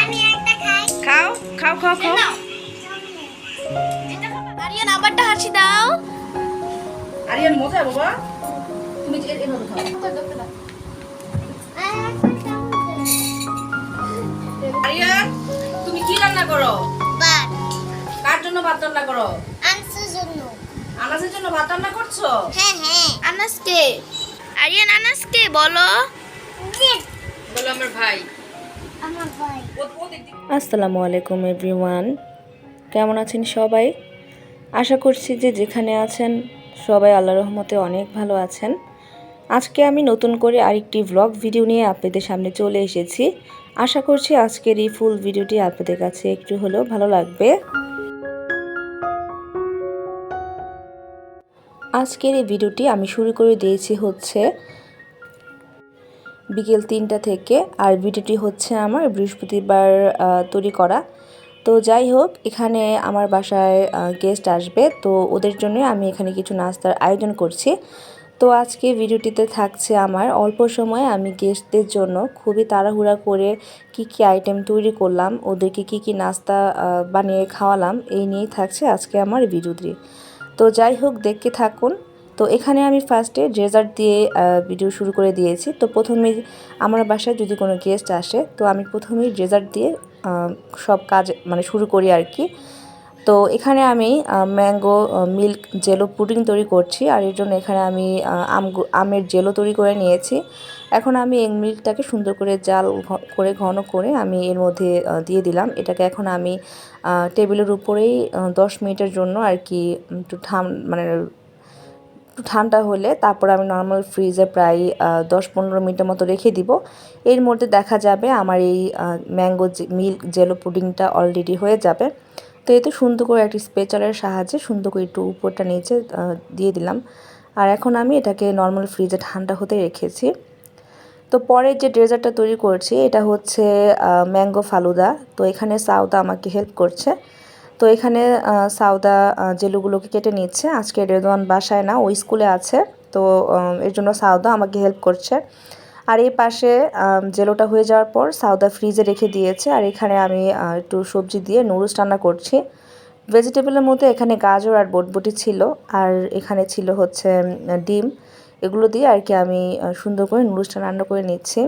আমি একটা খাই। খাও খাও খাও খাও। আরিয়ান আমারটা হাসি দাও। আরিয়ান বাবা। তুমি এভাবে খাও। আরিয়ান তুমি কি রান্না করো? বাট কার জন্য ভাত রান্না করো? আনসার জন্য। ভাত রান্না করছ? হ্যাঁ হ্যাঁ। আনাসকে। আরিয়ান আনাসকে বলো। বলো আমার ভাই। আসসালামু আলাইকুম এভরিওয়ান কেমন আছেন সবাই? আশা করছি যে যেখানে আছেন সবাই আল্লাহ রহমতে অনেক ভালো আছেন। আজকে আমি নতুন করে আরেকটি ভ্লগ ভিডিও নিয়ে আপনাদের সামনে চলে এসেছি। আশা করছি আজকের এই ফুল ভিডিওটি আপনাদের কাছে একটু হলেও ভালো লাগবে। আজকের এই ভিডিওটি আমি শুরু করে দিয়েছি হচ্ছে বিকেল তিনটা থেকে, আর ভিডিওটি হচ্ছে আমার বৃহস্পতিবার তৈরি করা। তো যাই হোক, এখানে আমার বাসায় গেস্ট আসবে। তো ওদের জন্য আমি এখানে কিছু নাস্তার আয়োজন করছি। তো আজকে ভিডিওটিতে থাকছে আমার অল্প সময়ে আমি গেস্টদের জন্য খুবই তাড়াহুড়া করে কি কি আইটেম তৈরি করলাম, ওদেরকে কি কি নাস্তা বানিয়ে খাওয়ালাম, এই নিয়েই থাকছে আজকে আমার ভিডিওটি তো যাই হোক, দেখতে থাকুন। তো এখানে আমি ফার্স্টে ডেজার্ট দিয়ে ভিডিও শুরু করে দিয়েছি। তো প্রথমে আমার বাসায় যদি কোনো গেস্ট আসে, তো আমি প্রথমেই ডেজার্ট দিয়ে সব কাজ মানে শুরু করি আর কি। তো এখানে আমি ম্যাঙ্গো মিল্ক জেলো পুডিং তৈরি করছি। আর এর জন্য এখানে আমি আম আমের জেলো তৈরি করে নিয়েছি। এখন আমি এই মিল্কটাকে সুন্দর করে জাল করে ঘন করে আমি এর মধ্যে দিয়ে দিলাম। এটাকে এখন আমি টেবিলের উপরেই দশ মিনিটের জন্য আর কি, একটু ঠাম মানে একটু ঠান্ডা হলে তারপর আমি নর্মাল ফ্রিজে প্রায় দশ পনেরো মিনিটের মতো রেখে দিব। এর মধ্যে দেখা যাবে আমার এই ম্যাঙ্গো মিল্ক জেলো পুডিংটা অলরেডি হয়ে যাবে। তো এতে সুন্দর করে একটি স্পেচারের সাহায্যে সুন্দর করে একটু উপরটা নিচে দিয়ে দিলাম। আর এখন আমি এটাকে নর্মাল ফ্রিজে ঠান্ডা হতে রেখেছি। তো পরে যে ডেজার্টটা তৈরি করছি, এটা হচ্ছে ম্যাঙ্গো ফালুদা। তো এখানে সাউদা আমাকে হেল্প করছে। তো এখানে সাউদা জেলুগুলোকে কেটে নিচ্ছে। আজকে রেদওয়ান বাসায় না, ওই স্কুলে আছে। তো এর জন্য সাউদা আমাকে হেল্প করছে। আর এই পাশে জেলোটা হয়ে যাওয়ার পর সাউদা ফ্রিজে রেখে দিয়েছে। আর এখানে আমি একটু সবজি দিয়ে নুডলস রান্না করছি। ভেজিটেবলের মধ্যে এখানে গাজর আর বটবটি ছিল। আর এখানে ছিল হচ্ছে ডিম। এগুলো দিয়ে আর কি আমি সুন্দর করে নুডলসটা রান্না করে নিচ্ছি।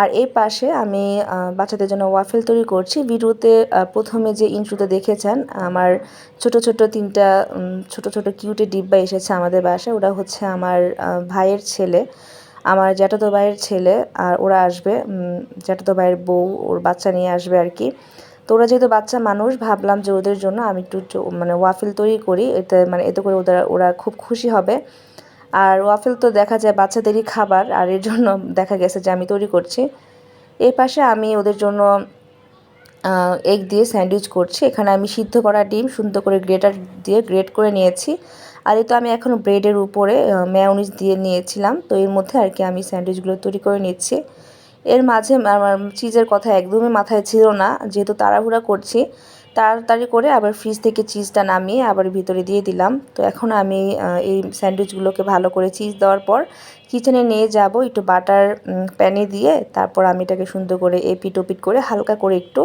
আর এই পাশে আমি বাচ্চাদের জন্য ওয়াফেল তৈরি করছি। ভিডিওতে প্রথমে যে ইন্ট্রোতে দেখেছেন, আমার ছোট ছোট তিনটা ছোট ছোট কিউটে ডিব্বা এসেছে আমাদের বাসায়। ওরা হচ্ছে আমার ভাইয়ের ছেলে, আমার জ্যাঠাতো ভাইয়ের ছেলে, আর ওরা আসবে জ্যাঠাতো ভাইয়ের বউ, ওর বাচ্চা নিয়ে আসবে আর কি। তো ওরা যেহেতু বাচ্চা মানুষ, ভাবলাম যে ওদের জন্য আমি একটু মানে ওয়াফেল তৈরি করি। এতে মানে এতে করে ওদের, ওরা খুব খুশি হবে। আর ওয়াফেল তো দেখা যায় বাচ্চাদেরই খাবার, আর এর জন্য দেখা গেছে যে আমি তৈরি করছি। এই পাশে আমি ওদের জন্য এগ দিয়ে স্যান্ডউইচ করছি। এখানে আমি সিদ্ধ করা ডিম, সুন্দর করে গ্রেটার দিয়ে গ্রেট করে নিয়েছি। আর এই তো আমি এখন ব্রেডের উপরে ম্যায়োনিজ দিয়ে নিয়েছিলাম। তো এর মধ্যে আর কি আমি স্যান্ডউইচগুলো তৈরি করে নিচ্ছি। এর মাঝে আমার চিজের কথা একদমই মাথায় ছিল না। যেহেতু তাড়াহুড়া করছি তাড়াতাড়ি করে আবার ফ্রিজ থেকে চিজটা নামিয়ে আবার ভিতরে দিয়ে দিলাম। তো এখন আমি এই স্যান্ডউইচগুলোকে ভালো করে চিজ দেওয়ার পর কিচেনে নিয়ে যাব একটু বাটার প্যানে দিয়ে। তারপর আমি এটাকে সুন্দর করে এপিট ওপিট করে হালকা করে একটু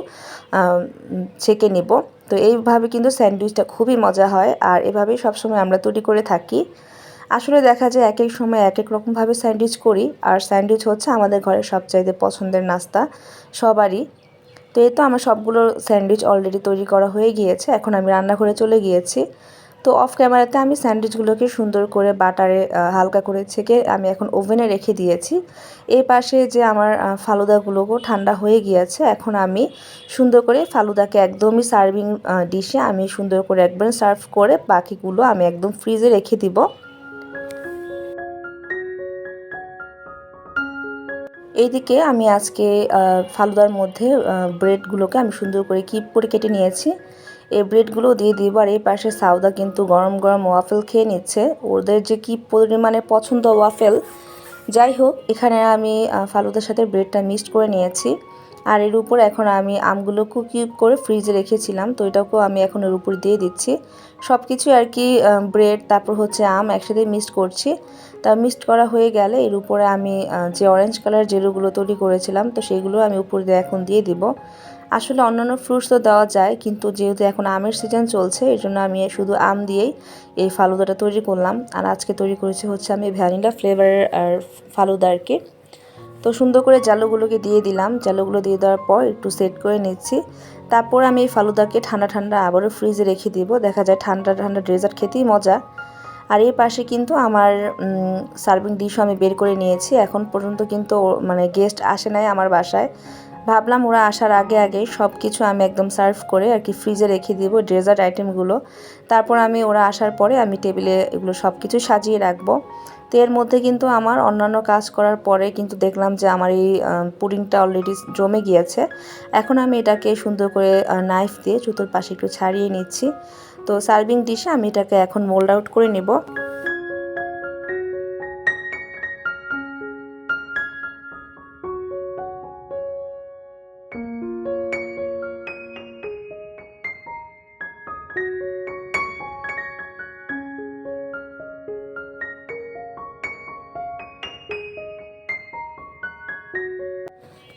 ছেঁকে নেব। তো এইভাবে কিন্তু স্যান্ডউইচটা খুবই মজা হয় আর এভাবেই সবসময় আমরা তৈরি করে থাকি। আসলে দেখা যায় এক এক সময় এক এক রকমভাবে স্যান্ডউইচ করি। আর স্যান্ডউইচ হচ্ছে আমাদের ঘরের সবচাইতে পছন্দের নাস্তা। সবারই। তো এই তো আমার সবগুলো স্যান্ডউইচ অলরেডি তৈরি করা হয়ে গিয়েছে এখন আমি রান্নাঘরে চলে গিয়েছি। তো অফ ক্যামেরাতে আমি স্যান্ডউইচগুলোকে সুন্দর করে বাটারে হালকা করে ছেঁকে আমি এখন ওভেনে রেখে দিয়েছি। এই পাশে যে আমার আহ, ফালুদাগুলোও ঠান্ডা হয়ে গিয়েছে এখন আমি সুন্দর করে ফালুদাকে একদমই সার্ভিং ডিশে আমি সুন্দর করে একবার সার্ভ করে বাকিগুলো আমি একদম ফ্রিজে রেখে দিব। এইদিকে আমি আজকে ফালুদার মধ্যে ব্রেডগুলোকে আমি সুন্দর করে কিপ করে কেটে নিয়েছি। এই ব্রেডগুলো দিয়ে দিব এই পাশে সাউদা কিন্তু গরম গরম ওয়াফেল খেয়ে নিচ্ছে। ওদের যে কি পরিমাণে পছন্দ ওয়াফেল যাই হোক, এখানে আমি ফালুদার সাথে ব্রেডটা মিক্সড করে নিয়েছি। আর এর উপর এখন আমি আমগুলো কুকিউব করে ফ্রিজে রেখেছিলাম, তো এটাকেও আমি এখন এর উপর দিয়ে দিচ্ছি। সব কিছু আর কি ব্রেড তারপর হচ্ছে আম একসাথে মিক্সড করছি। তা মিক্সড করা হয়ে গেলে এর উপরে আমি যে অরেঞ্জ কালার জেরুগুলো তৈরি করেছিলাম, তো সেগুলো আমি উপর দিয়ে এখন দিয়ে দিব। আসলে অন্যান্য ফ্রুটস তো দেওয়া যায়, কিন্তু যেহেতু এখন আমের সিজন চলছে এই জন্য আমি শুধু আম দিয়েই এই ফালুদাটা তৈরি করলাম। আর আজকে তৈরি করেছি হচ্ছে আমি ভ্যানিলা ফ্লেভারের আর ফালুদা আর কি। তো সুন্দর করে জালুগুলোকে দিয়ে দিলাম। জালুগুলো দিয়ে দেওয়ার পর একটু সেট করে নিচ্ছি। তারপর আমি এই ফালুদাকে ঠান্ডা ঠান্ডা আবারও ফ্রিজে রেখে দিব। দেখা যায় ঠান্ডা ঠান্ডা ডেজার্ট খেতেই মজা। আর এই পাশে কিন্তু আমার সার্ভিং ডিশও আমি বের করে নিয়েছি। এখন পর্যন্ত কিন্তু মানে গেস্ট আসে নাই আমার বাসায়। ভাবলাম ওরা আসার আগে আগে সব কিছু আমি একদম সার্ভ করে আর কি ফ্রিজে রেখে দিব ডেজার্ট আইটেমগুলো তারপর আমি ওরা আসার পরে আমি টেবিলে এগুলো সব কিছু সাজিয়ে রাখব। তো এর মধ্যে কিন্তু আমার অন্যান্য কাজ করার পরে কিন্তু দেখলাম যে আমার এই পুডিংটা অলরেডি জমে গিয়েছে। এখন আমি এটাকে সুন্দর করে নাইফ দিয়ে জুতোর পাশে একটু ছাড়িয়ে নিচ্ছি। তো সার্ভিং ডিশে আমি এটাকে এখন মোল্ড আউট করে নেব।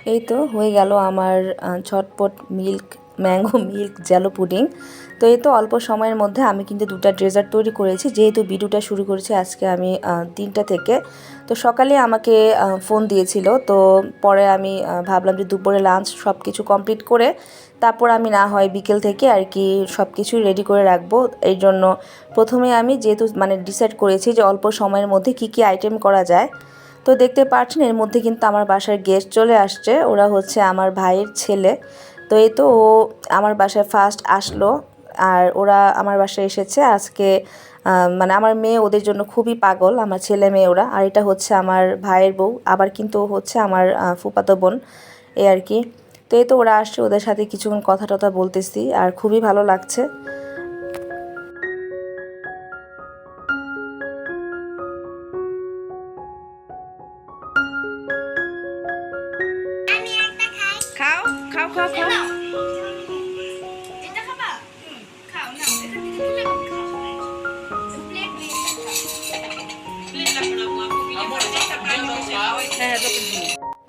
এই তো হয়ে গেল আমার ছটপট milk mango milk jello pudding তো এই তো অল্প সময়ের মধ্যে আমি কিন্তু দুটো ডেজার্ট তৈরি করেছি। যেহেতু ভিডিওটা শুরু করেছি, আজকে আমি তিনটা থেকে। তো সকালে আমাকে ফোন দিয়েছিল। তো পরে আমি ভাবলাম যে দুপুরে লাঞ্চ সব কিছু কমপ্লিট করে তারপর আমি না হয় বিকেল থেকে আর কি সব কিছুই রেডি করে রাখব। এই জন্য প্রথমে আমি যেহেতু মানে ডিসাইড করেছি যে অল্প সময়ের মধ্যে কি কি আইটেম করা যায় তো দেখতে পাচ্ছেন এর মধ্যে কিন্তু আমার বাসার গেস্ট চলে আসছে। ওরা হচ্ছে আমার ভাইয়ের ছেলে। তো এই তো ও আমার বাসায় ফার্স্ট আসলো। আর ওরা আমার বাসায় এসেছে। আজকে মানে আমার মেয়ে ওদের জন্য খুবই পাগল, আমার ছেলে মেয়ে ওরা। আর এটা হচ্ছে আমার ভাইয়ের বউ। আবার কিন্তু হচ্ছে আমার ফুফাতো বোন। এ আর কি। তো এই তো ওরা আসছে, ওদের সাথে কিছুক্ষণ কথা টথা বলতেছি। আর খুবই ভালো লাগছে।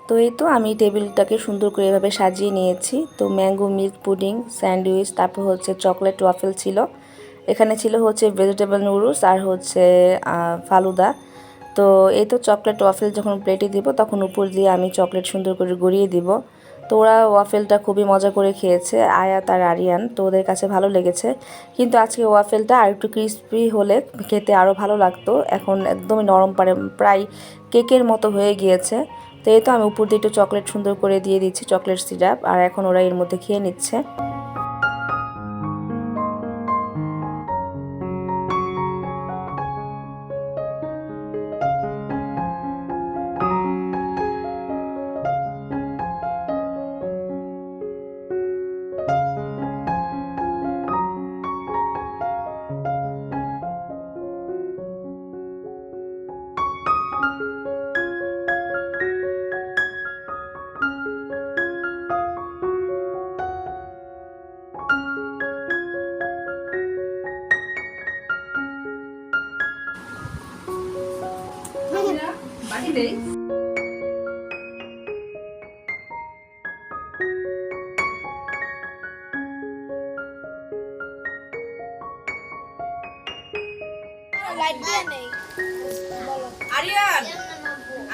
তো এই তো আমি টেবিলটাকে সুন্দর করে এভাবে সাজিয়ে নিয়েছি। তো ম্যাঙ্গো মিল্ক পুডিং, স্যান্ডউইচ, তারপর হচ্ছে চকলেট ওয়াফেল ছিল। এখানে ছিল হচ্ছে ভেজিটেবল নুডলস আর হচ্ছে ফালুদা। তো এই তো চকলেট ওয়াফেল যখন প্লেটে দিব, তখন উপর দিয়ে আমি চকলেট সুন্দর করে গড়িয়ে দিব। তো ওরা ওয়াফেলটা খুবই মজা করে খেয়েছে, আয়াত আর আরিয়ান। তো ওদের কাছে ভালো লেগেছে। কিন্তু আজকে ওয়াফেলটা আর একটু ক্রিস্পি হলে খেতে আরও ভালো লাগতো। এখন একদমই নরম পারে প্রায় কেকের মতো হয়ে গিয়েছে। তো এই তো আমি উপর দিয়ে একটু চকলেট সুন্দর করে দিয়ে দিচ্ছি, চকলেট সিরাপ। আর এখন ওরা এর মধ্যে খেয়ে নিচ্ছে। বলো আরিয়ান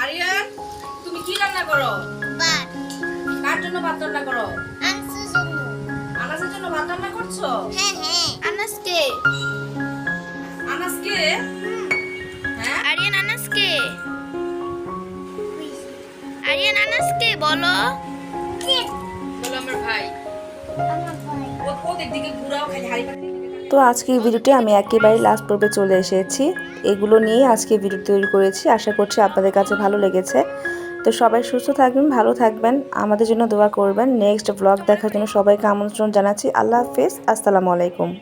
আরিয়ান তুমি কি রান্না করো? কার জন্য ভাত রান্না করো? আনাসের জন্য। ভাত রান্না করছ? হ্যাঁ হ্যাঁ। আনাসকে। আনাসকে? হ্যাঁ? আরিয়ান আনাসকে। আরিয়ান বলো। বলো আমার ভাই। ও- ওদের দিকে ঘুরাও খালি হাড়ি তো আজকের ভিডিওটি আমি একেবারে লাস্ট পর্বে চলে এসেছি। এগুলো নিয়ে আজকে ভিডিও তৈরি করেছি। আশা করছি আপনাদের কাছে ভালো লেগেছে। তো সবাই সুস্থ থাকবেন ভালো থাকবেন। আমাদের জন্য দোয়া করবেন। নেক্সট ব্লগ দেখার জন্য সবাইকে আমন্ত্রণ জানাচ্ছি। আল্লাহ হাফেজ। আসসালামু আলাইকুম।